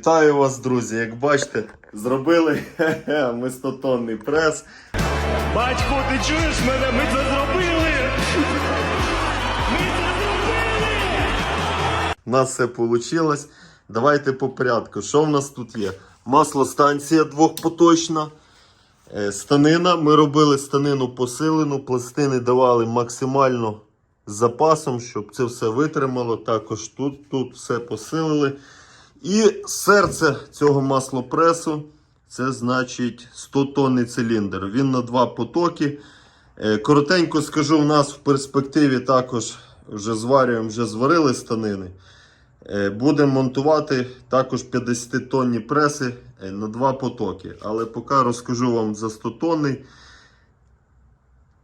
Вітаю вас, друзі! Як бачите, зробили хе-хе, ми 100-тонний прес. Батько, ти чуєш мене? Ми це зробили! Ми це зробили! У нас все вийшло. Давайте по порядку. Що в нас тут є? Маслостанція двохпоточна. Е, Станина. Ми робили станину посилену, пластини давали максимально з запасом, щоб це все витримало. Також тут, тут все посилили. І серце цього маслопресу це значить 100 тонний циліндр. Він на два потоки. Е, Коротенько скажу, у нас в перспективі також вже зварюємо, вже зварили станини. Е, Будемо монтувати також 50 тонні преси е, на два потоки. Але поки розкажу вам за 100 тонний.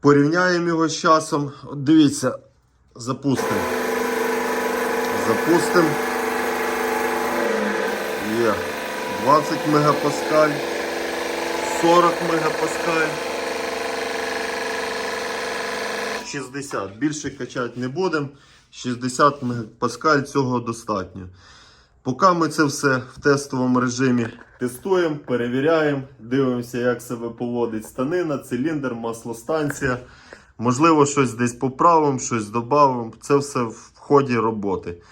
Порівняємо його з часом. От дивіться, запустимо. Запустимо. Є 20 мегапаскаль, 40 мегапаскаль. 60. Більше качати не будемо. 60 мегапаскаль цього достатньо. Поки ми це все в тестовому режимі тестуємо, перевіряємо, дивимося, як себе поводить станина, циліндр, маслостанція. Можливо, щось десь поправимо, щось додамо. Це все в ході роботи.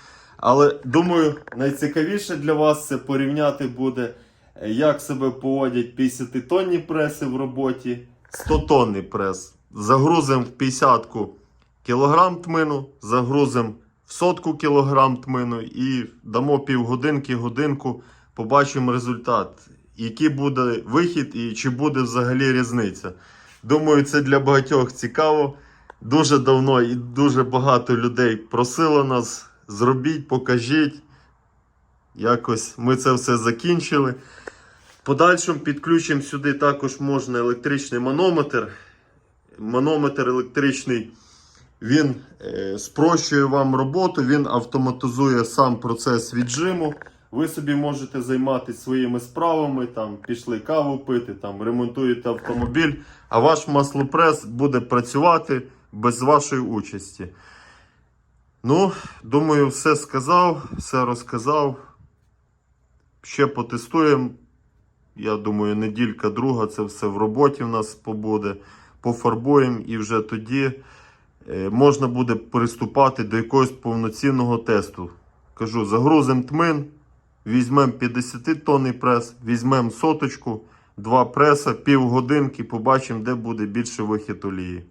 Але думаю, найцікавіше для вас це порівняти буде, е, як себе поводять 50-тонні преси в роботі, 100-тонний прес. Загрузимо в 50-ку кілограм тмину, загрузимо в сотку кілограм тмину і дамо півгодинки, годинку, побачимо результат, який буде вихід і чи буде взагалі різниця. Думаю, це для багатьох цікаво. Дуже давно і дуже багато людей просило нас. Зробіть, покажіть. Якось ми це все закінчили. В подальшому підключимо сюди також можна електричний манометр. Манометр електричний він е, спрощує вам роботу, він автоматизує сам процес віджиму. Ви собі можете займатися своїми справами, там пішли каву пити, там ремонтуєте автомобіль, а ваш маслопрес буде працювати без вашої участі. Ну, думаю, все сказав, все розказав. Ще потестуємо. Я думаю, неділька друга це все в роботі в нас побуде. Пофарбуємо і вже тоді е, можна буде приступати до якогось повноцінного тесту. Кажу, загрузимо тмин, візьмемо 50 тонний прес, візьмемо соточку, два преса, півгодинки, побачимо, де буде більше вихід олії.